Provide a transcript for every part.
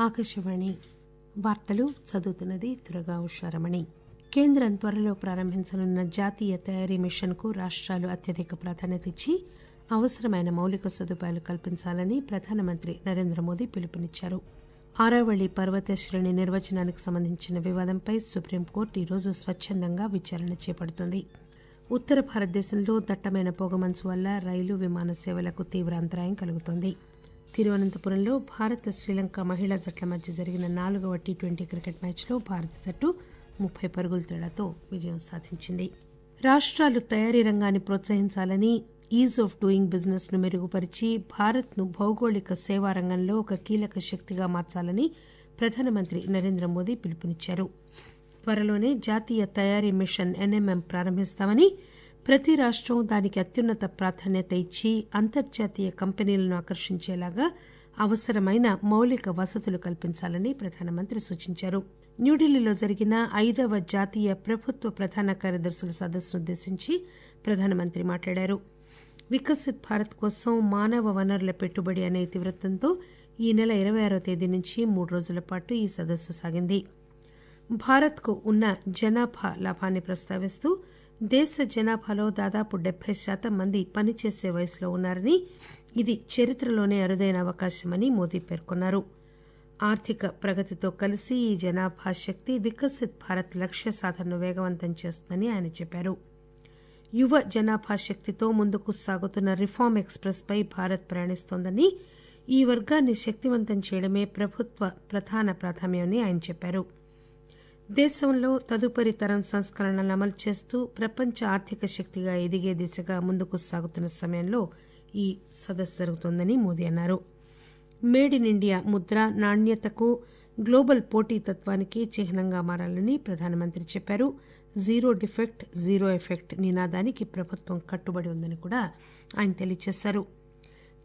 ఆకాశవాణి వార్తలు చదువుతున్నది తురగా ఉషారమణి. కేంద్రం త్వరలో ప్రారంభించనున్న జాతీయ తయారీ మిషన్కు రాష్ట్రాలు అత్యధిక ప్రాధాన్యత ఇచ్చి అవసరమైన మౌలిక సదుపాయాలు కల్పించాలని ప్రధానమంత్రి నరేంద్ర మోదీ పిలుపునిచ్చారు. ఆరావళి పర్వత శ్రేణి నిర్వచనానికి సంబంధించిన వివాదంపై సుప్రీంకోర్టు ఈరోజు స్వచ్ఛందంగా విచారణ చేపడుతుంది. ఉత్తర భారతదేశంలో దట్టమైన పొగమంచు వల్ల రైలు విమాన సేవలకు తీవ్ర అంతరాయం కలుగుతోంది. తిరువనంతపురంలో భారత శ్రీలంక మహిళా జట్ల మధ్య జరిగిన నాలుగవ టీ ట్వంటీ క్రికెట్ మ్యాచ్లో భారత జట్టు ముప్పై పరుగుల తేడాతో విజయం సాధించింది. రాష్ట్రాలు తయారీ రంగాన్ని ప్రోత్సహించాలని ఈజ్ ఆఫ్ డూయింగ్ బిజినెస్ను మెరుగుపరిచి భారత్ను భౌగోళిక సేవా రంగంలో ఒక కీలక శక్తిగా మార్చాలని ప్రధానమంత్రి నరేంద్ర మోదీ పిలుపునిచ్చారు. త్వరలోనే జాతీయ తయారీ మిషన్ ఎన్ఎంఎం ప్రారంభిస్తామని ప్రతి రాష్టం దానికి అత్యున్నత ప్రాధాన్యత ఇచ్చి అంతర్జాతీయ కంపెనీలను ఆకర్షించేలాగా అవసరమైన మౌలిక వసతులు కల్పించాలని ప్రధానమంత్రి సూచించారు. న్యూఢిల్లీలో జరిగిన ఐదవ జాతీయ ప్రభుత్వ ప్రధాన కార్యదర్శుల సదస్సునుద్దేశించి ప్రధానమంత్రి మాట్లాడారు. వికసిత్ భారత్ కోసం మానవ వనరుల పెట్టుబడి అనే ఇతివృత్తంతో ఈ నెల ఇరవై ఆరో తేదీ నుంచి మూడు రోజుల పాటు ఈ సదస్సు సాగింది. భారత్కు ఉన్న జనాభా లాభాన్ని ప్రస్తావిస్తూ దేశ జనాభాలో దాదాపు డెబ్బై శాతం మంది పనిచేసే వయసులో ఉన్నారని ఇది చరిత్రలోనే అరుదైన అవకాశమని మోదీ పేర్కొన్నారు. ఆర్థిక ప్రగతితో కలిసి ఈ జనాభా శక్తి వికసిత్ భారత్ లక్ష్య సాధనను వేగవంతం చేస్తుందని ఆయన చెప్పారు. యువ జనాభా శక్తితో ముందుకు సాగుతున్న రిఫార్మ్ ఎక్స్ప్రెస్ పై భారత్ ప్రయాణిస్తోందని ఈ వర్గాన్ని శక్తివంతం చేయడమే ప్రభుత్వ ప్రధాన ప్రాధాన్యమని ఆయన చెప్పారు. దేశంలో తదుపరి తరం సంస్కరణలను అమలు చేస్తూ ప్రపంచ ఆర్థిక శక్తిగా ఎదిగే దిశగా ముందుకు సాగుతున్న సమయంలో ఈ సదస్సు జరుగుతోందని మోదీ అన్నారు. మేడ్ ఇన్ ఇండియా ముద్ర నాణ్యతకు గ్లోబల్ పోటీతత్వానికి చిహ్నంగా మారాలని ప్రధానమంత్రి చెప్పారు. జీరో డిఫెక్ట్ జీరో ఎఫెక్ట్ నినాదానికి ప్రభుత్వం కట్టుబడి ఉందని కూడా ఆయన తెలియజేశారు.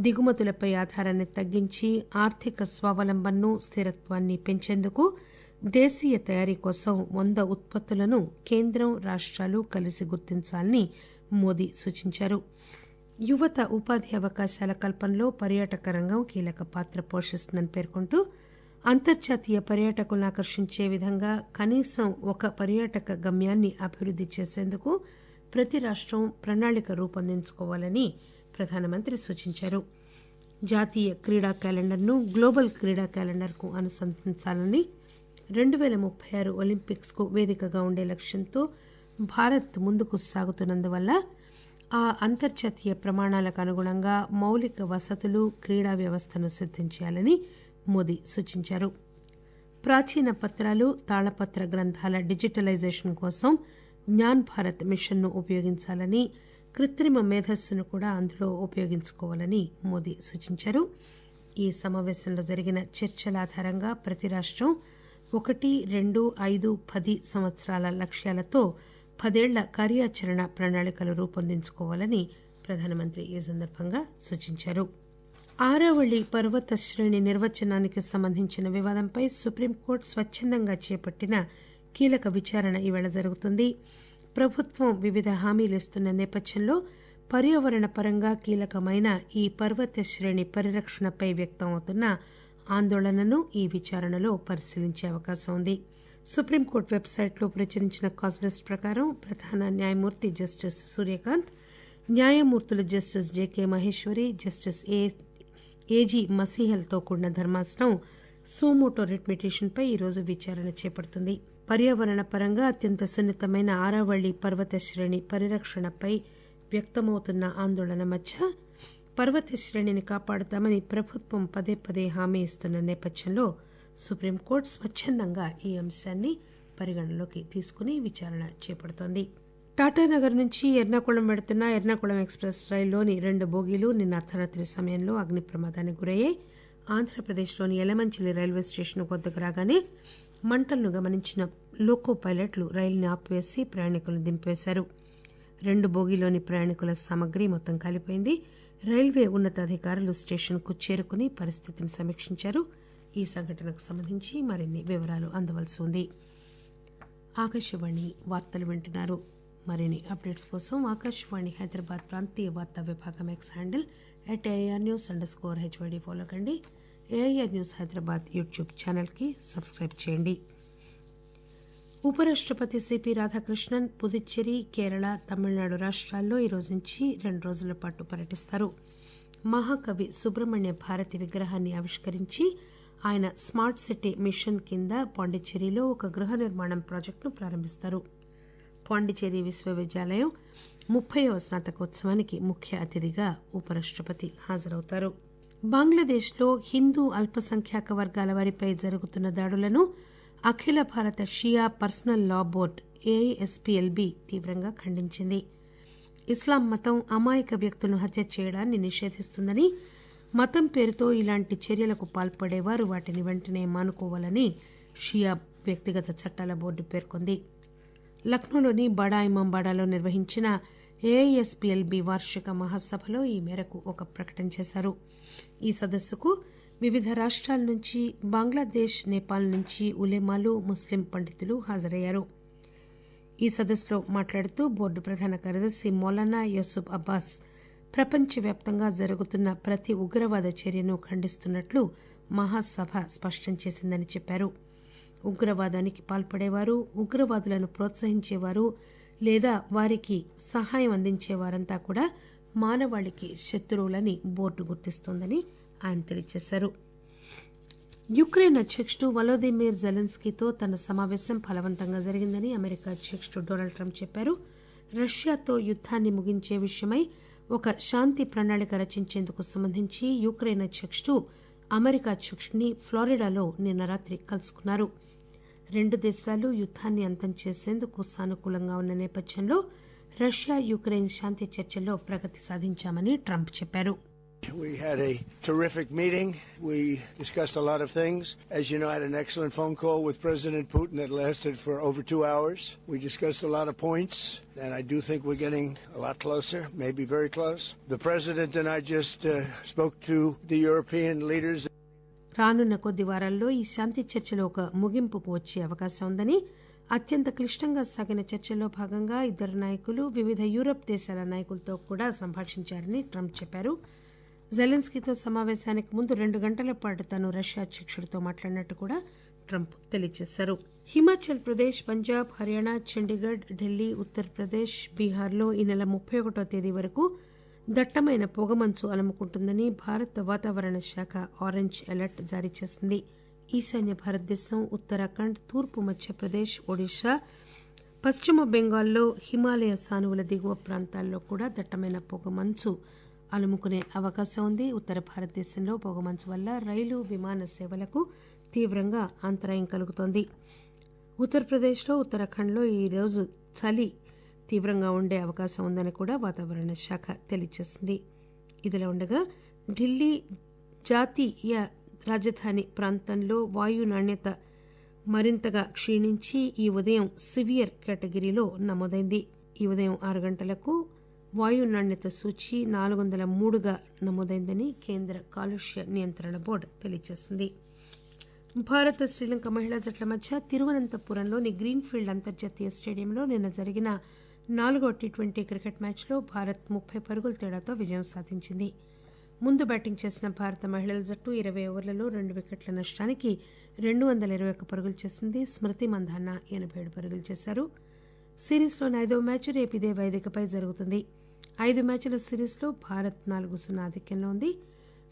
దిగుమతులపై ఆధారాన్ని తగ్గించి ఆర్థిక స్వావలంబనను స్థిరత్వాన్ని పెంచేందుకు దేశీయ తయారీ కోసం వంద ఉత్పత్తులను కేంద్రం రాష్ట్రాలు కలిసి గుర్తించాలని మోదీ సూచించారు. యువత ఉపాధి అవకాశాల కల్పనలో పర్యాటక రంగం కీలక పాత్ర పోషిస్తుందని పేర్కొంటూ అంతర్జాతీయ పర్యాటకులను ఆకర్షించే విధంగా కనీసం ఒక పర్యాటక గమ్యాన్ని అభివృద్ది చేసేందుకు ప్రతి రాష్టం ప్రణాళిక రూపొందించుకోవాలని ప్రధానమంత్రి సూచించారు. జాతీయ క్రీడా క్యాలెండర్ను గ్లోబల్ క్రీడా క్యాలెండర్కు అనుసంధానించాలని రెండు వేల ముప్పై ఆరు ఒలింపిక్స్కు వేదికగా ఉండే లక్ష్యంతో భారత్ ముందుకు సాగుతున్నందువల్ల ఆ అంతర్జాతీయ ప్రమాణాలకు అనుగుణంగా మౌలిక వసతులు క్రీడా వ్యవస్థను సిద్దం చేయాలని మోదీ సూచించారు. ప్రాచీన పత్రాలు తాళపత్ర గ్రంథాల డిజిటలైజేషన్ కోసం జ్ఞాన్ భారత్ మిషన్ను ఉపయోగించాలని కృత్రిమ మేధస్సును కూడా అందులో ఉపయోగించుకోవాలని మోదీ సూచించారు. ఈ సమావేశంలో జరిగిన చర్చల ఆధారంగా ప్రతి రాష్ట్రం ఒకటి రెండు ఐదు పది సంవత్సరాల లక్ష్యాలతో పదేళ్ళ కార్యాచరణ ప్రణాళికలు రూపొందించుకోవాలని ప్రధానమంత్రి ఈ సందర్భంగా సూచించారు. ఆరావళి పర్వత శ్రేణి నిర్వచనానికి సంబంధించిన వివాదంపై సుప్రీంకోర్టు స్వచ్చందంగా చేపట్టిన కీలక విచారణ ఈవేళ జరుగుతుంది. ప్రభుత్వం వివిధ హామీలు ఇస్తున్న నేపథ్యంలో పర్యావరణ పరంగా కీలకమైన ఈ పర్వత శ్రేణి పరిరక్షణపై వ్యక్తమవుతున్న ఆందోళనను ఈ విచారణలో పరిశీలించే అవకాశం ఉంది. సుప్రీంకోర్టు వెబ్సైట్లో ప్రచురించిన కాజ్ లిస్ట్ ప్రకారం ప్రధాన న్యాయమూర్తి జస్టిస్ సూర్యకాంత్ న్యాయమూర్తులు justice J K Maheshwari justice A A G మసీహల్తో కూడిన ధర్మాసనం సోమోటో రిట్ పిటిషన్పై ఈరోజు విచారణ చేపడుతుంది. పర్యావరణ పరంగా అత్యంత సున్నితమైన ఆరావళి పర్వత శ్రేణి పరిరక్షణపై వ్యక్తమవుతున్న ఆందోళన మధ్య పర్వత శ్రేణిని కాపాడుతామని ప్రభుత్వం పదే పదే హామీ ఇస్తున్న నేపథ్యంలో సుప్రీంకోర్టు స్వచ్ఛందంగా ఈ అంశాన్ని పరిగణనలోకి తీసుకుని విచారణ చేపడుతోంది. టాటానగర్ నుంచి ఎర్నాకుళం వెడుతున్న ఎర్నాకుళం ఎక్స్ప్రెస్ రైల్లోని రెండు బోగీలు నిన్న అర్ధరాత్రి సమయంలో అగ్ని ప్రమాదానికి గురయ్యాయి ఆంధ్రప్రదేశ్లోని యలమంచిలి రైల్వే స్టేషన్ వద్దకు రాగానే మంటలను గమనించిన లోకో పైలట్లు రైలుని ఆపివేసి ప్రయాణికులను దింపేశారు. రెండు బోగీలోని ప్రయాణికుల సామగ్రి మొత్తం కాలిపోయింది. రైల్వే ఉన్నతాధికారులు స్టేషన్కు చేరుకుని పరిస్థితిని సమీక్షించారు. ఈ సంఘటనకు సంబంధించి మరిన్ని వివరాలు అందవలసి ఉంది. ఆకాశవాణి వార్తలు వింటున్నారు. మరిన్ని అప్డేట్స్ కోసం ఆకాశవాణి హైదరాబాద్ ప్రాంతీయ వార్తా విభాగం X handle at AR news under score HYD follow కండి. ఏఐఆర్ న్యూస్ హైదరాబాద్ యూట్యూబ్ ఛానల్కి సబ్స్క్రైబ్ చేయండి. ఉపరాష్టపతి సిపి రాధాకృష్ణన్ పుదుచ్చేరి కేరళ తమిళనాడు రాష్ట్రాల్లో ఈ రోజు నుంచి రెండు రోజుల పాటు పర్యటిస్తారు. మహాకవి సుబ్రహ్మణ్య భారతి విగ్రహాన్ని ఆవిష్కరించి ఆయన స్మార్ట్ సిటీ మిషన్ కింద పాండిచ్చేరిలో ఒక గృహ నిర్మాణం ప్రాజెక్టును ప్రారంభిస్తారు. పాండిచేరి విశ్వవిద్యాలయం ముప్పైవ స్నాతకోత్సవానికి ముఖ్య అతిథిగా ఉపరాష్టపతి హాజరవుతారు. బంగ్లాదేశ్లో హిందూ అల్పసంఖ్యాక వర్గాల వారిపై జరుగుతున్న దాడులను అఖిల భారత షియా పర్సనల్ లా బోర్డ్ ఏఐఎస్పీఎల్బీ తీవ్రంగా ఖండించింది. ఇస్లాం మతం అమాయక వ్యక్తులను హత్య చేయడాన్ని నిషేధిస్తుందని మతం పేరుతో ఇలాంటి చర్యలకు పాల్పడేవారు వాటిని వెంటనే మానుకోవాలని షియా వ్యక్తిగత చట్టాల బోర్డు పేర్కొంది. లక్నోలోని బడా ఇమాంబాడాలో నిర్వహించిన ఏఐఎస్పీఎల్బీ వార్షిక మహాసభలో ఈ మేరకు ఒక ప్రకటన చేశారు. ఈ సదస్సుకు వివిధ రాష్ట్రాల నుంచి బంగ్లాదేశ్ నేపాల్ నుంచి ఉలేమాలు ముస్లిం పండితులు హాజరయ్యారు. ఈ సదస్సులో మాట్లాడుతూ బోర్డు ప్రధాన కార్యదర్శి మౌలానా యూసుఫ్ అబ్బాస్ ప్రపంచవ్యాప్తంగా జరుగుతున్న ప్రతి ఉగ్రవాద చర్యను ఖండిస్తున్నట్లు మహాసభ స్పష్టం చేసిందని చెప్పారు. ఉగ్రవాదానికి పాల్పడేవారు ఉగ్రవాదులను ప్రోత్సహించేవారు లేదా వారికి సహాయం అందించేవారంతా కూడా మానవాళికి శత్రువులని బోర్డు గుర్తిస్తోందని ఆయన తెలియజేశారు. యుక్రెయిన్ అధ్యక్షుడు వలోదిమిర్ జెలెన్స్కీతో తన సమావేశం ఫలవంతంగా జరిగిందని అమెరికా అధ్యక్షుడు డొనాల్డ్ ట్రంప్ చెప్పారు. రష్యాతో యుద్దాన్ని ముగించే విషయమై ఒక శాంతి ప్రణాళిక రచించేందుకు సంబంధించి యుక్రెయిన్ అధ్యక్షుడు అమెరికా అధ్యక్షుడిని ఫ్లోరిడాలో నిన్న రాత్రి కలుసుకున్నారు. రెండు దేశాలు యుద్దాన్ని అంతం చేసేందుకు సానుకూలంగా ఉన్న నేపథ్యంలో రష్యా యుక్రెయిన్ శాంతి చర్చల్లో ప్రగతి సాధించామని ట్రంప్ చెప్పారు We had a terrific meeting. We discussed a lot of things. As you know, I had an excellent phone call with President Putin that lasted for over two hours. We discussed a lot of points, and I do think we're getting a lot closer, maybe very close. The President and I just uh, spoke to the European leaders. రానున్న కొద్ది వారాల్లో ఈ శాంతి చర్చలో ఒక ముగింపుకు వచ్చే అవకాశం ఉందని అత్యంత క్లిష్టంగా సాగిన చర్చల్లో భాగంగా ఇద్దరు నాయకులు వివిధ యూరప్ దేశాల నాయకులతో కూడా సంభాషించారని ట్రంప్ చెప్పారు. జెలెన్స్కీతో సమావేశానికి ముందు రెండు గంటల పాటు తాను రష్యా అధ్యక్షుడితో మాట్లాడినట్టు కూడా ట్రంప్ తెలియజేశారు. హిమాచల్ ప్రదేశ్ పంజాబ్ హర్యానా చండీగఢ్ ఢిల్లీ ఉత్తరప్రదేశ్ బీహార్లో ఈ నెల ముప్పై ఒకటో తేదీ వరకు దట్టమైన పొగమంచు అలముకుంటుందని భారత వాతావరణ శాఖ ఆరెంజ్ అలర్ట్ జారీ చేసింది. ఈశాన్య భారతదేశం ఉత్తరాఖండ్ తూర్పు మధ్యప్రదేశ్ ఒడిశా పశ్చిమ బెంగాల్లో హిమాలయ సానువుల దిగువ ప్రాంతాల్లో కూడా దట్టమైన పొగమంచు అలుముకునే అవకాశం ఉంది ఉత్తర భారతదేశంలో పొగమంచు వల్ల రైలు విమాన సేవలకు తీవ్రంగా అంతరాయం కలుగుతోంది ఉత్తరప్రదేశ్లో ఉత్తరాఖండ్లో ఈరోజు చలి తీవ్రంగా ఉండే అవకాశం ఉందని కూడా వాతావరణ శాఖ తెలియజేసింది ఇదిలా ఉండగా ఢిల్లీ జాతీయ రాజధాని ప్రాంతంలో వాయు నాణ్యత మరింతగా క్షీణించి ఈ ఉదయం సివియర్ కేటగిరీలో నమోదైంది. ఈ ఉదయం ఆరు గంటలకు వాయు నాణ్యత సూచి నాలుగు వందల మూడుగా నమోదైందని కేంద్ర కాలుష్య నియంత్రణ బోర్డు తెలియజేసింది. భారత శ్రీలంక మహిళా జట్ల మధ్య తిరువనంతపురంలోని గ్రీన్ఫీల్డ్ అంతర్జాతీయ స్టేడియంలో నిన్న జరిగిన నాలుగో టీ ట్వంటీ క్రికెట్ మ్యాచ్లో భారత్ ముప్పై పరుగుల తేడాతో విజయం సాధించింది. ముందు బ్యాటింగ్ చేసిన భారత మహిళల జట్టు ఇరవై ఓవర్లలో రెండు వికెట్ల నష్టానికి రెండు వందల ఇరవై ఒక్క పరుగులు చేసింది స్మృతి మంధాన్న ఎనభై ఏడు పరుగులు చేశారు. సిరీస్లోని ఐదవ మ్యాచ్ రేపు ఇదే వేదికపై జరుగుతుంది. ఐదు మ్యాచ్ల సిరీస్లో భారత్ నాలుగు సున్నా ఆధిక్యంలో ఉంది.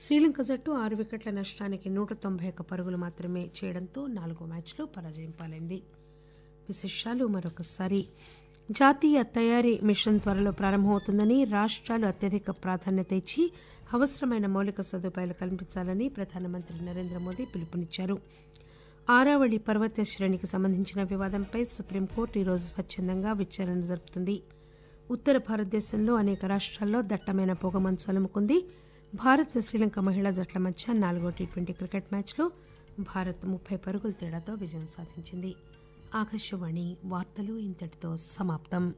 శ్రీలంక జట్టు ఆరు వికెట్ల నష్టానికి నూట తొంభై ఒక్క పరుగులు మాత్రమే చేయడంతో నాలుగో మ్యాచ్లో పరాజయం పాలైంది. విశేషాలు మరొకసారి. జాతీయ తయారీ మిషన్ త్వరలో ప్రారంభమవుతుందని రాష్ట్రాలు అత్యధిక ప్రాధాన్యత ఇచ్చి అవసరమైన మౌలిక సదుపాయాలు కల్పించాలని ప్రధానమంత్రి నరేంద్ర మోదీ పిలుపునిచ్చారు. ఆరావళి పర్వత శ్రేణికి సంబంధించిన వివాదంపై సుప్రీంకోర్టు ఈరోజు స్వచ్ఛందంగా విచారణ జరుపుతుంది. ఉత్తర భారతదేశంలో అనేక రాష్ట్రాల్లో దట్టమైన పొగమంచు అలుముకుంది. భారత్ శ్రీలంక మహిళా జట్ల మధ్య నాలుగో టీ ట్వంటీ క్రికెట్ మ్యాచ్లో భారత్ ముప్పై పరుగుల తేడాతో విజయం సాధించింది. ఆకాశవాణి వార్తలు ఇంతటితో సమాప్తం.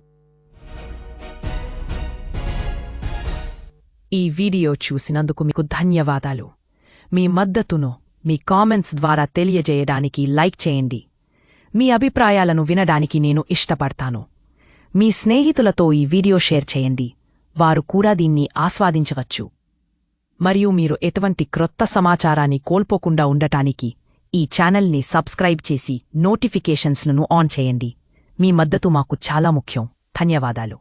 ఈ వీడియో చూసినందుకు మీకు ధన్యవాదాలు. మీ మద్దతును మీ కామెంట్స్ ద్వారా తెలియజేయడానికి లైక్ చేయండి. మీ అభిప్రాయాలను వినడానికి నేను ఇష్టపడతాను. మీ స్నేహితులతో ఈ వీడియో షేర్ చేయండి. వారు కూడా దీన్ని ఆస్వాదించవచ్చు. మరియు మీరు ఎటువంటి క్రొత్త సమాచారాన్ని కోల్పోకుండా ఉండటానికి ఈ ఛానల్ని సబ్స్క్రైబ్ చేసి నోటిఫికేషన్స్లను ఆన్ చేయండి. మీ మద్దతు మాకు చాలా ముఖ్యం. ధన్యవాదాలు.